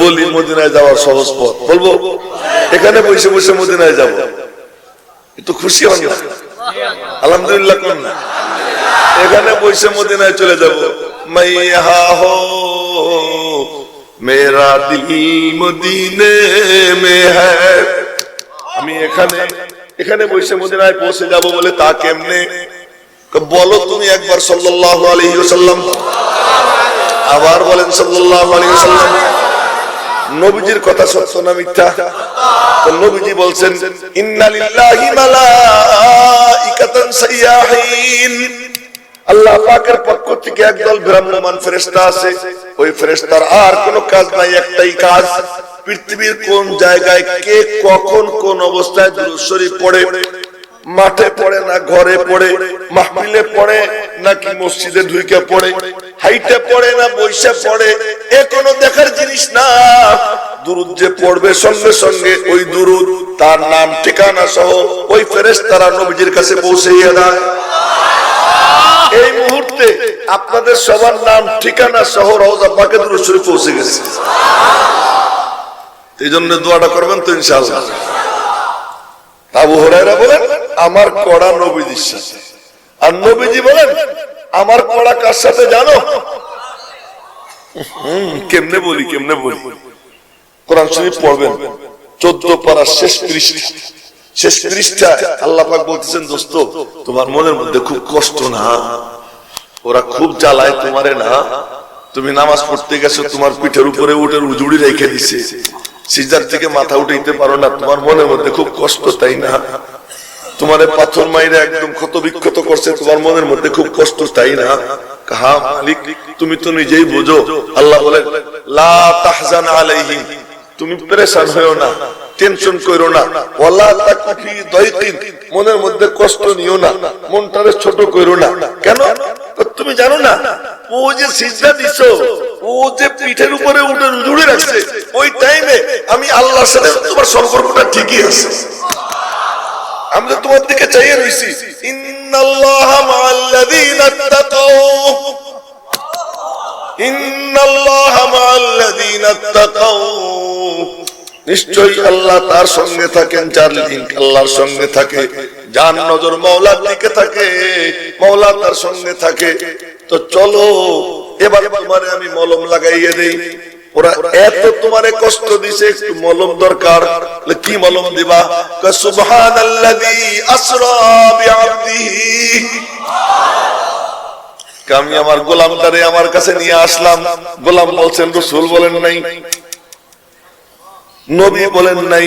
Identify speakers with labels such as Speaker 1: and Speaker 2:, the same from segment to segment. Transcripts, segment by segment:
Speaker 1: বলি মদিনায় যাওয়ার সহজ পথ। বলব? এখানে বসে বসে মদিনায় যাব। একটু খুশি হন আলহামদুলিল্লাহ কোন না। এখানে বসে মদিনায় চলে যাব। মাইয়া হো মেরা দিল মদিনে মে আমি এখানে এখানে বসে মদিনায় পৌঁছে যাব বলে তা কেমনে? বলো তুমি একবার সাল্লাল্লাহু আলাইহি ওয়াসাল্লাম। আবার বলেন সাল্লাল্লাহু আলাইহি ওয়াসাল্লাম। নবীজির কথা সত্য না মিথ্যা। তো নবীজি বলছেন ইন্না লিল্লাহি মালাইকাতান সাইয়াহিন। আল্লাহ পাকের পক্ষ থেকে একদল ভ্রাম্যমান ফেরেশতা আছে। ওই ফেরেশতার আর কোনো কাজ নাই, একটাই কাজ। পৃথিবীর কোন জায়গায় কে কখন কোন অবস্থায় দুরূদ শরীফ পড়ে, মাঠে পড়ে না ঘরে পড়ে, মাহফিলে পড়ে নাকি মসজিদে ঢুকে পড়ে? হাইটে পড়ে না বৈশা পড়ে, এ কোনো দেখার জিনিস না। দুরুদ যে পড়বে সঙ্গে সঙ্গে ওই দুরুদ, তার নাম, ঠিকানা সহ ওই ফেরেস তারা নবীজির কাছে পৌঁছাইয়া দেয়। এই মুহূর্তে আপনাদের সবার নাম, ঠিকানা সহ রওজা পাকে দুরুদ শরীফ পৌঁছে গেছে। এই জন্য দোয়াটা করবেন তো ইনশাআল্লাহ। আবু হরাইরা বলেন, আমার কড়া নবীজির সাথে। আর নবীজি বলেন আমার পড়া কার সাথে জানো? কেমনে বলি কেমনে বলি? কোরআন শরীফ পড়বেন। চোদ্দ পারা শেষ পৃষ্ঠা। শেষ পৃষ্ঠা আল্লাহ পাক বলতেছেন, দোস্ত, তোমার মনের মধ্যে খুব কষ্ট না? ওরা খুব জ্বালায় তোমারে না? তুমি নামাজ পড়তে গেছো, তোমার পিঠের উপরে উঠে উজুড়ি রেখে দিছে। সিজার থেকে মাথা উঠাইতে পারো না, তোমার মনের মধ্যে খুব কষ্ট, তাই না? তোমার পাথর মাইরে একদম ক্ষত বিক্ষত করছে, তোমার মনের মধ্যে খুব কষ্ট, তাই না? হা মালিক, তুমি তো নিজেই বোঝো। আল্লাহ বলে তুমি পেরেশান হয়েও না, টেনশন করো না, ওয়ালা তাকফি দাইকিন মনের মধ্যে কষ্ট নিও না, মনটারে ছোট করো না। কেন? তুমি জানো না, ও যে সিজদা দিছো, ও যে পিঠের উপরে উঠে জুড়ে রাখছে, ওই টাইমে আমি আল্লাহর সাথে তোমার সম্পর্কটা ঠিকই আছে। আমি তো তোমার দিকে চাইয়ে তাকাউ নিশ্চয়ই আল্লাহ তার সঙ্গে থাকেন, যার লিঙ্ক আল্লাহর সঙ্গে থাকে। যার নজর মৌলার দিকে থাকে মৌলা তার সঙ্গে থাকে। তো চলো, এবার তোমারে আমি মলম লাগাইয়ে দেই। ওরা এত তোমারে কষ্ট দিছে, একটু মলম দরকার। কি মলম দিবা? আমি আমার গোলামটারে আমার কাছে নিয়ে আসলাম। গোলাম বলছেন, রসুল বলেন নাই, নবী বলেন নাই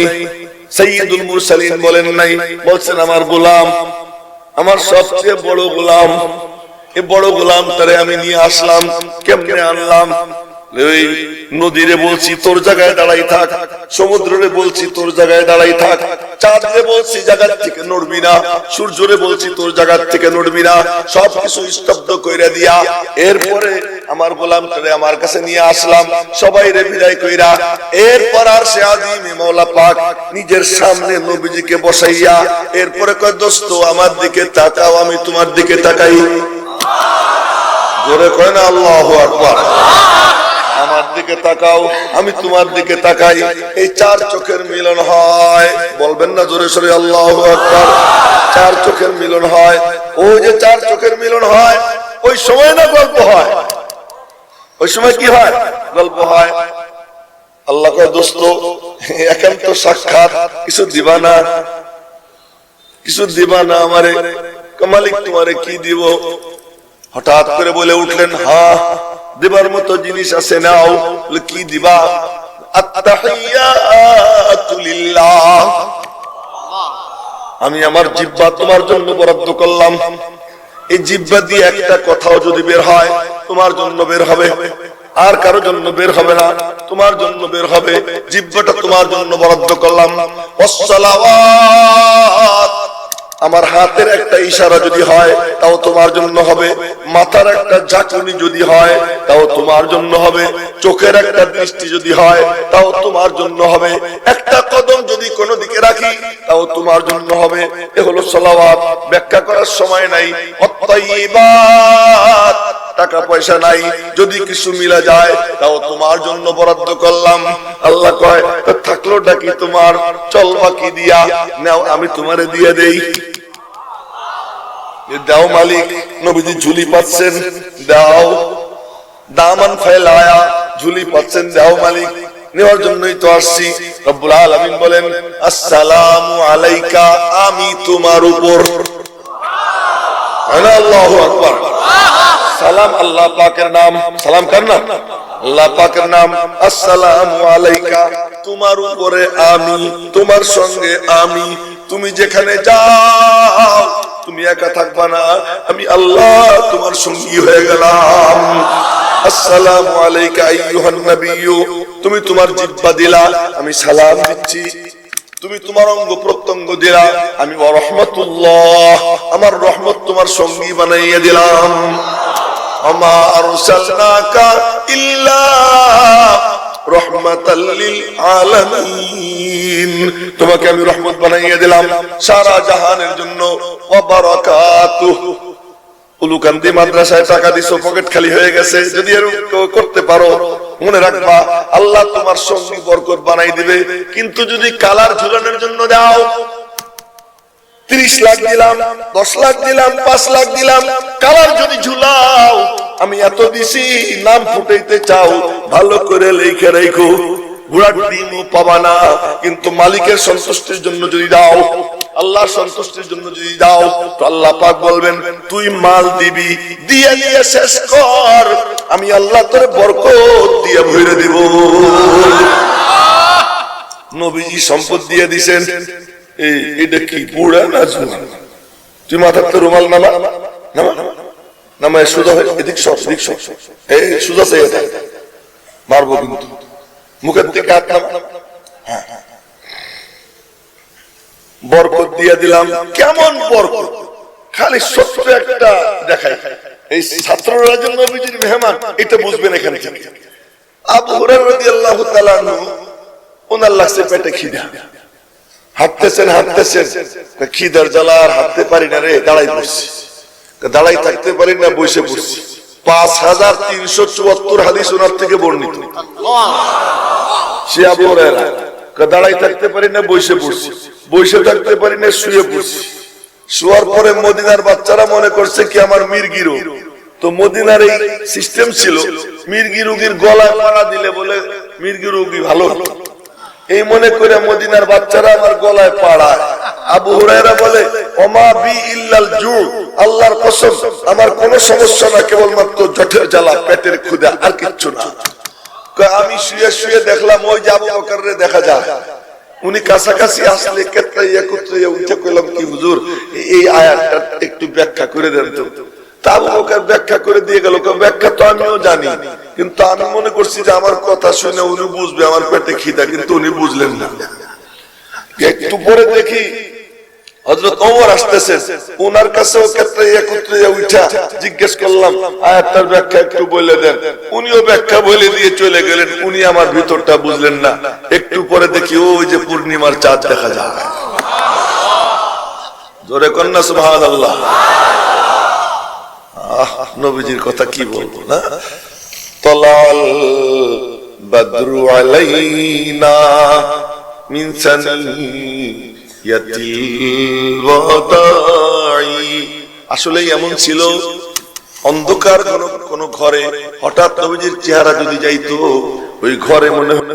Speaker 1: সৈয়দুল মুরসালিন বলেন নাই। বলছেন, আমার গোলাম, আমার সবচেয়ে বড় গোলাম, এ বড় গোলাম তারে আমি নিয়ে আসলাম। কেমনে আনলাম? ওই নদীরে বলছি, তোর জায়গায় দাঁড়াই থাক সমুদ্রে বলছি, তোর জায়গায় দাঁড়াই থাক। চাঁদরে বলছি, জায়গার থেকে নড়বি না। সূর্যরে বলছি, তোর জায়গার থেকে নড়বি না। সবকিছু স্তব্ধ কইরা দিয়া এরপরে আমার গোলাম করে আমার কাছে নিয়ে আসলাম। সবাই রে বিদায় কইরা এরপর আর সে আদিমে মৌলা পাক নিজের সামনে নবীজিকে বসাইয়া এরপরে কয়, দোস্ত, আমার দিকে তাকাও, আমি তোমার দিকে তাকাই। জোরে কয় না, আল্লাহু আকবার। আমার দিকে তাকাও, আমি তোমার দিকে তাকাই। এই চার চোখের মিলন হয়। বলবেন না জোরে সরে, আল্লাহ চার চোখের মিলন হয়। ওই যে চার চোখের মিলন হয়, ওই সময় না গল্প হয়? ওই সময় কি হয়? গল্প হয়। আল্লাহ দোস্ত একান্ত সাক্ষাৎ। কিছু দিবা না? কিছু দিবা না আমারে? মালিক তোমারে কি দিব? হঠাৎ করে বলে উঠলেন, হা, দেবার মতো জিনিস আছে নাও কি দিবা? আমি আমার জিব্বা তোমার জন্য বরাদ্দ করলাম। এই জিব্বা দিয়ে একটা কথাও যদি বের হয়, তোমার জন্য বের হবে। আর কারও জন্য বের হবে না, তোমার জন্য বের হবে। জিব্বাটা তোমার জন্য বরাদ্দ করলাম। অসলাওয়াত আমার হাতের একটা ইশারা যদি হয়, তাও তোমার জন্য হবে। মাথার একটা ঝাঁকুনি যদি হয়, তাও তোমার জন্য হবে। চোখের একটা দৃষ্টি যদি হয়, তাও তোমার জন্য হবে। একটা কদম যদি কোনো দিকে রাখি, তাও তোমার জন্য হবে। এ হলো সলাওয়াত। ব্যাখ্যা করার সময় নাই। অত্যাইবাত টাকা পয়সা নাই, যদি কিছু মিলা যায়, তাও তোমার জন্য বরাদ্দ করলাম। আল্লাহ কয়, তো থাকলোটা কি তোমার? চল বাকি দিয়া, নাও, আমি তোমারে দিয়ে দেই। দাও মালিক, নবীজি ঝুলি পাচ্ছেন, দাও। দামান ফেলায়া ঝুলি পাচ্ছেন, দাও মালিক। নেওয়ার জন্যই তো আসছি। রব্বুল আলামিন বলেন, আসসালামু আলাইকা, আমি তোমার উপর। আল্লাহু আকবার। সালাম, আল্লাহ পাকের নাম। সালাম কার নাম? আল্লাহ পাকের নাম, আসসালাম আলাইকা। তোমার উপরে আমি, তোমার সঙ্গে আমি। তুমি যেখানে যাও, তুমি একা থাকবা না। আমি আল্লাহ তোমার সঙ্গী হয়ে গেলাম। আসসালামু আলাইকা আইয়ুহান নাবিয়্যু। তুমি তোমার জিহ্বা দিলা, আমি সালাম দিচ্ছি। তুমি তোমার অঙ্গ প্রত্যঙ্গ দিলা, আমি রহমতুল্লাহ। আমার রহমত তোমার সঙ্গী বানাইয়া দিলাম। তোমাকে আমি রহমত বানাইয়া দিলাম। সারা জাহানের জন্য। উলুকান্দি মাদ্রাসায় টাকা দিছো, পকেট খালি হয়ে গেছে। যদি করতে পারো, মনে রাখবা, আল্লাহ তোমার সঙ্গী বরকত বানাই দিবে। কিন্তু যদি কালার ঝুলানোর জন্য দাও তিরিশ লাখ দিলাম, দশ লাখ দিলাম, পাঁচ লাখ দিলাম। কালার যদি ঝুলাও, আমি এত দিছি, নাম ফুটাইতে চাও, ভালো করে লেখে রেখো। ঘোড়ার ডিমও পাবা না, কিন্তু মালিকের সন্তুষ্টির জন্য যদি দাও, আল্লাহর সন্তুষ্টির জন্য যদি দাও, তো আল্লাহ পাক বলবেন, তুই মাল দিবি, দিয়ে দিয়ে শেষ কর, আমি আল্লাহ তোর বরকত দিয়ে ভরে দিব। নবীজি সম্পদ দিয়ে দিছেন। এই এটা কি বুড়া না জুয়ান তুই মাথার তো রুমাল নামা? নামা? নামা সুজা হয়ে, এদিক সর এদিক সর। এই, সুজা সে মারবো কিন্তু। মুখের থেকে হাত নামা। হ্যাঁ। বরকত দিয়ে দিলাম। কেমন বরকত? খালি ছোট্ট একটা দেখাই। এই ছাত্ররা যে নবীজির মেহমান, এটা বুঝবেন এখানে আবু হুরায়রা রাদিয়াল্লাহু তাআলা ওনার লাগছে পেটে খিদা। হাঁটতেছেন হাঁটতেছেন। খিদার জ্বালা আর হাঁটতে পারি না রে, দাঁড়াই পড়ছি দাঁড়াই থাকতে পারি না, বসে পড়ছি পাঁচ হাজার তিনশো চুয়াত্তর হাদিস ওনার থেকে বর্ণিত। সে আবু দাঁড়াই থাকতে পারি না, বসে পড়ছি বসে থাকতে পারি না, শুয়ে পড়ছি শোয়ার পরে মদিনার বাচ্চারা মনে করছে কি আমার মির্গি রোগ। তো মদিনার এই সিস্টেম ছিল, মির্গি রোগীর গলায় পাড়া দিলে বলে, মির্গি রোগী ভালো হলো এই মনে করে মদিনার বাচ্চারা আমার গলায় পাড়ায়। আবু হুরায়রা বলে, ওমা বি ইল্লাল জু, আল্লাহর কসম, আমার কোনো সমস্যা না, কেবলমাত্র জঠের জ্বালা, পেটের ক্ষুধা, আর কিচ্ছু না। আমি শুয়ে শুয়ে দেখলাম, ওই যে আবু বকররে দেখা যায়। উনি কাছাকাছি আসলে কেত্রে একত্রে উঠে কইলাম, কি হুজুর, এই আয়াতটা একটু ব্যাখ্যা করে দেন তো। তা আবু বকর ব্যাখ্যা করে দিয়ে গেল ব্যাখ্যা তো আমিও জানি। কিন্তু আমি মনে করছি যে আমার কথা শুনে উনি বুঝবে, আমার পেটে খিদা, কিন্তু উনি বুঝলেন না। একটু পরে দেখি একটু উনিও ব্যাখ্যা বলে দিয়ে চলে গেলেন, উনি আমার না। একটু পরে দেখি ওই যে পূর্ণিমার চাঁদ দেখা যায়। জোরে কন্যা, সুবহানাল্লাহ। আহ, নবীজির কথা কি বলব না? তলাল علينا من سن সানিয়াতিল ওয়াদাই আসলে এমন ছিল, অন্ধকার কোন ঘরে হঠাৎ নবীজির চেহারা যদি যাইতো, ওই ঘরে মনে হয়